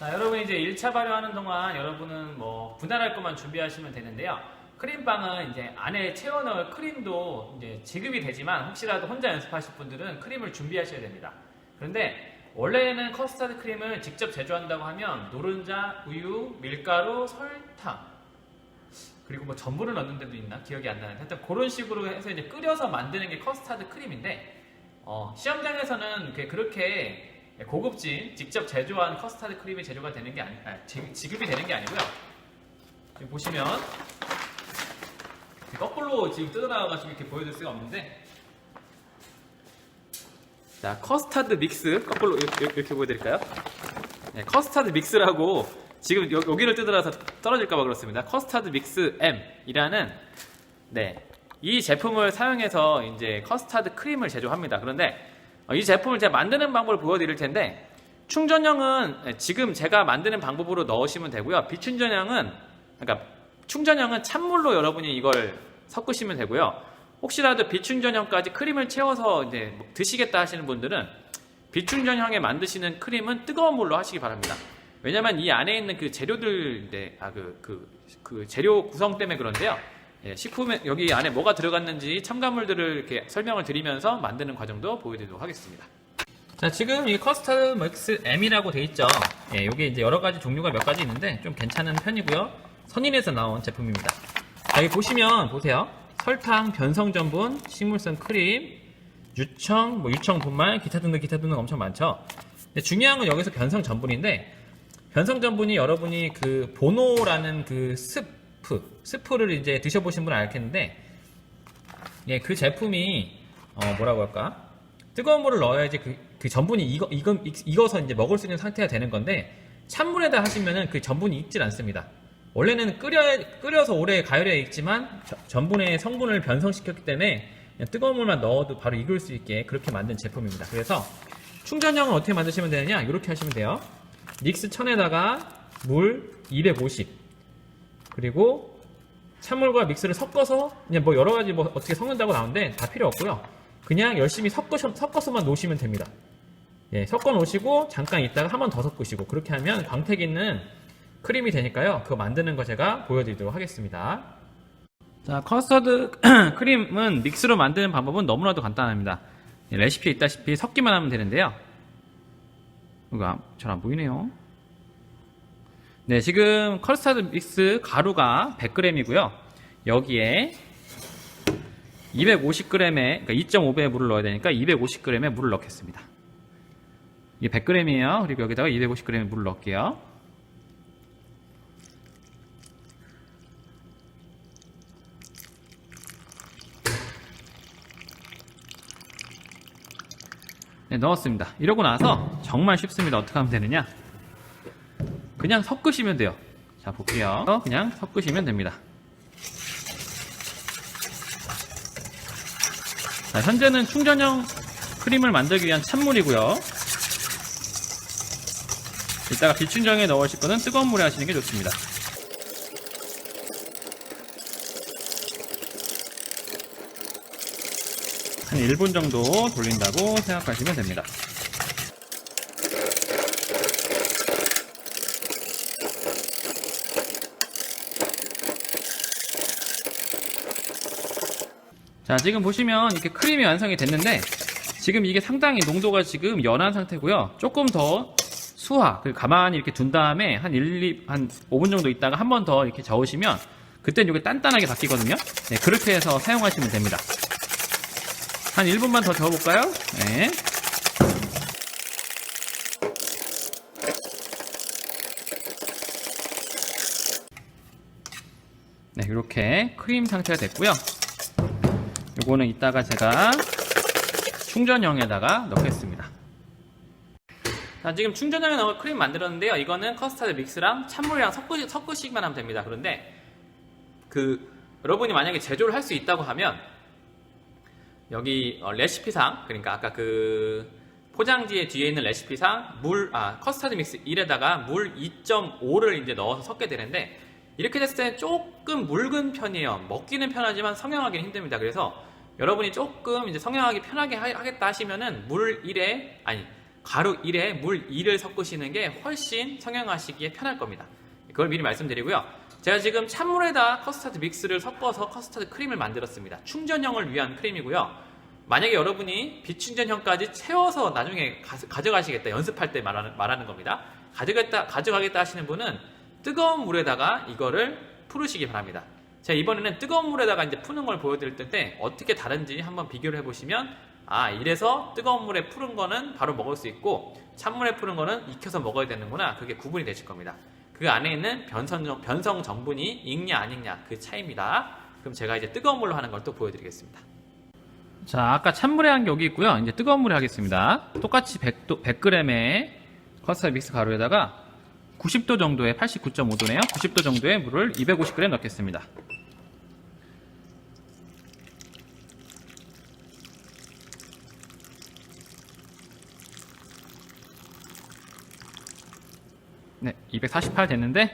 자, 여러분 이제 1차 발효하는 동안 여러분은 뭐 분할할 것만 준비하시면 되는데요. 크림빵은 이제 안에 채워 넣을 크림도 이제 지급이 되지만 혹시라도 혼자 연습하실 분들은 크림을 준비하셔야 됩니다. 그런데 원래는 커스터드 크림을 직접 제조한다고 하면 노른자, 우유, 밀가루, 설탕 그리고 뭐 전분을 넣는 데도 있나 기억이 안 나는데 하여튼 그런 식으로 해서 이제 끓여서 만드는 게 커스터드 크림인데 어, 시험장에서는 그렇게 고급진 직접 제조한 커스터드 크림이 제조가 되는 게 아니, 아, 지- 지급이 되는 게 아니고요. 지금 보시면 거꾸로 지금 뜯어나와가지고 이렇게 보여줄 수가 없는데 자 커스터드 믹스 거꾸로 이렇게, 이렇게 보여드릴까요? 네, 커스터드 믹스라고 지금 여, 여기를 뜯어라서 떨어질까봐 그렇습니다. 커스터드 믹스 M이라는 네, 이 제품을 사용해서 이제 커스터드 크림을 제조합니다. 그런데 어, 이 제품을 제가 만드는 방법을 보여드릴 텐데 충전형은 지금 제가 만드는 방법으로 넣으시면 되고요. 비충전형은 그러니까 충전형은 찬물로 여러분이 이걸 섞으시면 되고요. 혹시라도 비충전형까지 크림을 채워서 이제 뭐 드시겠다 하시는 분들은 비충전형에 만드시는 크림은 뜨거운 물로 하시기 바랍니다. 왜냐면 이 안에 있는 그 재료들, 네, 아, 그, 그, 그 재료 구성 때문에 그런데요. 예, 식품에, 여기 안에 뭐가 들어갔는지 첨가물들을 이렇게 설명을 드리면서 만드는 과정도 보여드리도록 하겠습니다. 자, 지금 이 커스터드 맥스 M이라고 돼 있죠. 예, 요게 이제 여러 가지 종류가 몇 가지 있는데 좀 괜찮은 편이고요. 선인에서 나온 제품입니다. 자, 여기 보시면 보세요. 설탕, 변성 전분, 식물성 크림, 유청, 뭐 유청 분말, 기타 등등 기타 등등 엄청 많죠. 중요한 건 여기서 변성 전분인데 변성 전분이 여러분이 그 보노라는 그 스프, 스프를 이제 드셔보신 분은 알겠는데 예, 그 제품이 어, 뭐라고 할까? 뜨거운 물을 넣어야지 그, 그 전분이 익어, 익어, 익- 익어서 이제 먹을 수 있는 상태가 되는 건데 찬물에다 하시면은 그 전분이 익질 않습니다. 원래는 끓여, 끓여서 오래 가열해야 익지만 저- 전분의 성분을 변성시켰기 때문에 뜨거운 물만 넣어도 바로 익을 수 있게 그렇게 만든 제품입니다. 그래서 충전형은 어떻게 만드시면 되느냐? 이렇게 하시면 돼요. 닉스 1000에다가 물 250 그리고 찬물과 믹스를 섞어서 그냥 뭐 여러 가지 뭐 어떻게 섞는다고 나오는데 다 필요 없고요. 그냥 열심히 섞으셔, 섞어서 만 놓으시면 됩니다. 예, 섞어 놓으시고 잠깐 있다가 한 번 더 섞으시고 그렇게 하면 광택 있는 크림이 되니까요. 그거 만드는 거 제가 보여드리도록 하겠습니다. 자, 커스터드 크림은 믹스로 만드는 방법은 너무나도 간단합니다. 예, 레시피에 있다시피 섞기만 하면 되는데요. 이거 잘 안 보이네요. 네, 지금 커스터드 믹스 가루가 100g이고요. 여기에 250g의 그러니까 2.5배의 물을 넣어야 되니까 250g의 물을 넣겠습니다. 이게 100g이에요. 그리고 여기다가 250g의 물을 넣을게요. 네, 넣었습니다. 이러고 나서 정말 쉽습니다. 어떻게 하면 되느냐? 그냥 섞으시면 돼요. 자, 볼게요. 그냥 섞으시면 됩니다. 자, 현재는 충전형 크림을 만들기 위한 찬물이고요. 이따가 비충전에 넣으실 거는 뜨거운 물에 하시는 게 좋습니다. 한 1분 정도 돌린다고 생각하시면 됩니다. 자, 지금 보시면 이렇게 크림이 완성이 됐는데 지금 이게 상당히 농도가 지금 연한 상태고요. 조금 더 수화, 그 가만히 이렇게 둔 다음에 한 1, 2, 한 5분 정도 있다가 한 번 더 이렇게 저으시면 그땐 이게 단단하게 바뀌거든요. 네, 그렇게 해서 사용하시면 됩니다. 한 1분만 더 저어볼까요? 네. 네, 이렇게 크림 상태가 됐고요. 요거는 이따가 제가 충전형에다가 넣겠습니다. 자, 지금 충전형에 넣을 크림 만들었는데요. 이거는 커스터드 믹스랑 찬물이랑 섞으, 섞으시기만 하면 됩니다. 그런데 그 여러분이 만약에 제조를 할 수 있다고 하면 여기 어, 레시피상 그러니까 아까 그 포장지의 뒤에 있는 레시피상 물, 아, 커스터드 믹스 1에다가 물 2.5를 이제 넣어서 섞게 되는데 이렇게 됐을 때는 조금 묽은 편이에요. 먹기는 편하지만 성형하기는 힘듭니다. 그래서 여러분이 조금 이제 성형하기 편하게 하- 하겠다 하시면은 물 1에 아니 가루 1에 물 2를 섞으시는 게 훨씬 성형하시기에 편할 겁니다. 그걸 미리 말씀드리고요. 제가 지금 찬물에다 커스터드 믹스를 섞어서 커스터드 크림을 만들었습니다. 충전형을 위한 크림이고요. 만약에 여러분이 비충전형까지 채워서 나중에 가, 져가시겠다 연습할 때 말하는, 말하는 겁니다. 가져가겠다, 가져가겠다 하시는 분은 뜨거운 물에다가 이거를 풀으시기 바랍니다. 제가 이번에는 뜨거운 물에다가 이제 푸는 걸 보여드릴 텐데 어떻게 다른지 한번 비교를 해보시면 아 이래서 뜨거운 물에 푸른 거는 바로 먹을 수 있고 찬물에 푸른 거는 익혀서 먹어야 되는구나 그게 구분이 되실 겁니다. 그 안에 있는 변성, 변성 정분이 익냐 안 익냐 그 차이입니다. 그럼 제가 이제 뜨거운 물로 하는 걸 또 보여드리겠습니다. 자, 아까 찬물에 한 게 여기 있고요. 이제 뜨거운 물에 하겠습니다. 똑같이 100도, 100g의 커스터드 믹스 가루에다가 90도 정도의 89.5도네요. 90도 정도의 물을 250g 넣겠습니다. 네, 248 됐는데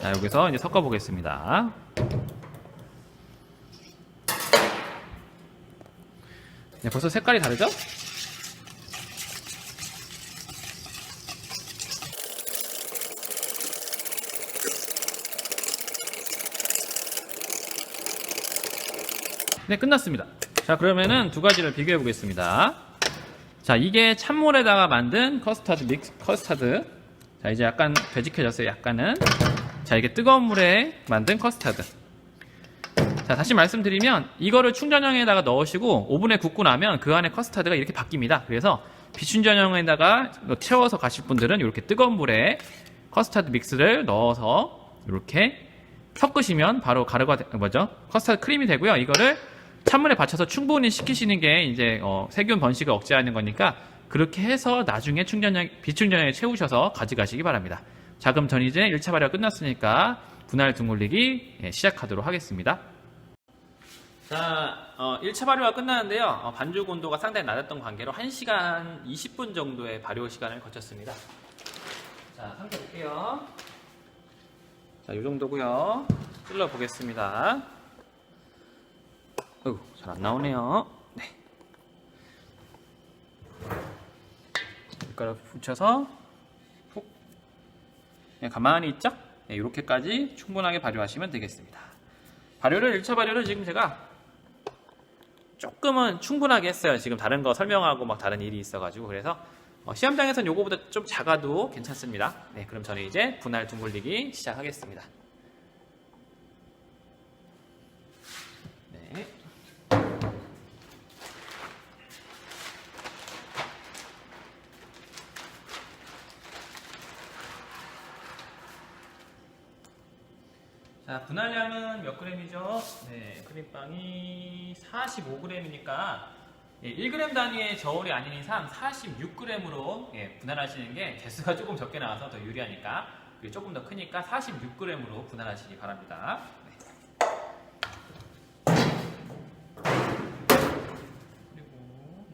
자, 여기서 이제 섞어 보겠습니다. 네, 벌써 색깔이 다르죠? 네, 끝났습니다. 자, 그러면은 두 가지를 비교해 보겠습니다. 자, 이게 찬물에다가 만든 커스터드 믹스, 커스터드. 자, 이제 약간 되직해졌어요, 약간은. 자, 이게 뜨거운 물에 만든 커스터드. 자, 다시 말씀드리면 이거를 충전형에다가 넣으시고 오븐에 굽고 나면 그 안에 커스터드가 이렇게 바뀝니다. 그래서 비충전형에다가 채워서 가실 분들은 이렇게 뜨거운 물에 커스터드 믹스를 넣어서 이렇게 섞으시면 바로 가루가 되- 뭐죠? 커스터드 크림이 되고요. 이거를 찬물에 받쳐서 충분히 식히시는 게 이제 어, 세균 번식을 억제하는 거니까 그렇게 해서 나중에 충전형 비충전형에 채우셔서 가져가시기 바랍니다. 자, 그럼 전 이제 1차 발효가 끝났으니까 분할 둥글리기 예, 시작하도록 하겠습니다. 자, 어, 1차 발효가 끝나는데요. 어, 반죽 온도가 상당히 낮았던 관계로 1시간 20분 정도의 발효 시간을 거쳤습니다. 자, 상태 볼게요. 자, 이 정도고요. 찔러 보겠습니다. 어우, 잘안 나오네요. 네. 밀가루 붙여서 푹. 네, 가만히 있죠? 네, 이렇게까지 충분하게 발효하시면 되겠습니다. 발효를 1차 발효를 지금 제가 조금은 충분하게 했어요. 지금 다른 거 설명하고 막 다른 일이 있어가지고 그래서 어, 시험장에서는 요거보다 좀 작아도 괜찮습니다. 네, 그럼 저는 이제 분할 둥글리기 시작하겠습니다. 네. 자, 분할량은 몇 그램이죠? 네, 크림빵이 45g이니까 1g 단위의 저울이 아닌 이상 46g으로 분할하시는 게 개수가 조금 적게 나와서 더 유리하니까 조금 더 크니까 46g으로 분할하시기 바랍니다. 네. 그리고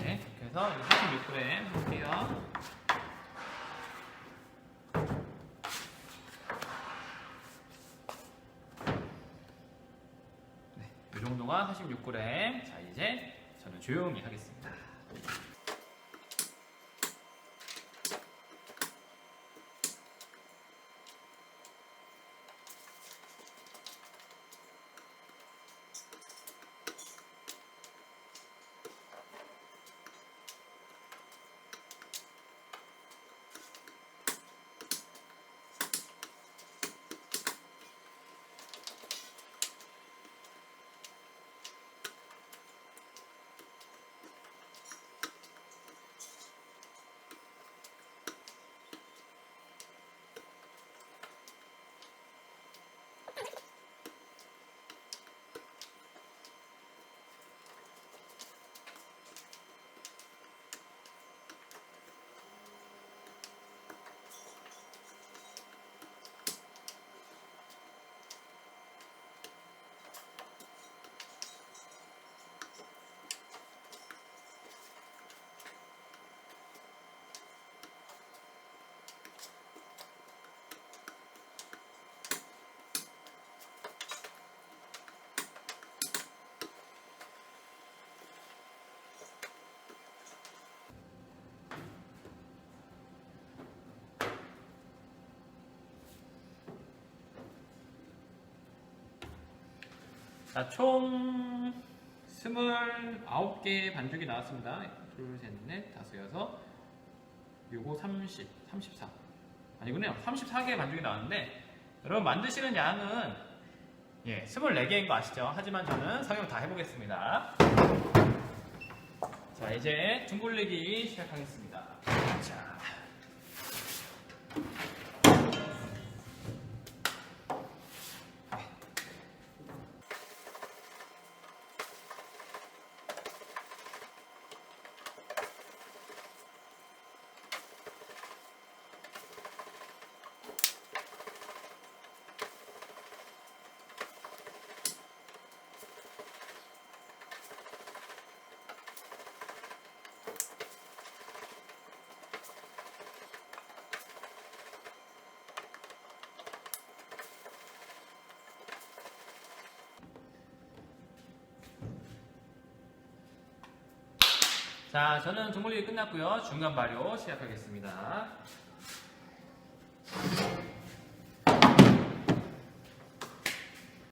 네. 네, 그래서 46g 할게요. 네, 이 정도가 46g. 자, 이제 저는 조용히 하겠습니다. 자, 총 29개 반죽이 나왔습니다. 둘, 셋, 넷, 다섯, 여섯, 요거 30, 34. 아니군요. 34개의 반죽이 나왔는데, 여러분 만드시는 양은 예, 24개인 거 아시죠? 하지만 저는 성형 다 해보겠습니다. 자, 이제 중 굴리기 시작하겠습니다. 자. 자, 저는 중 굴리기 끝났고요. 중간 발효 시작하겠습니다.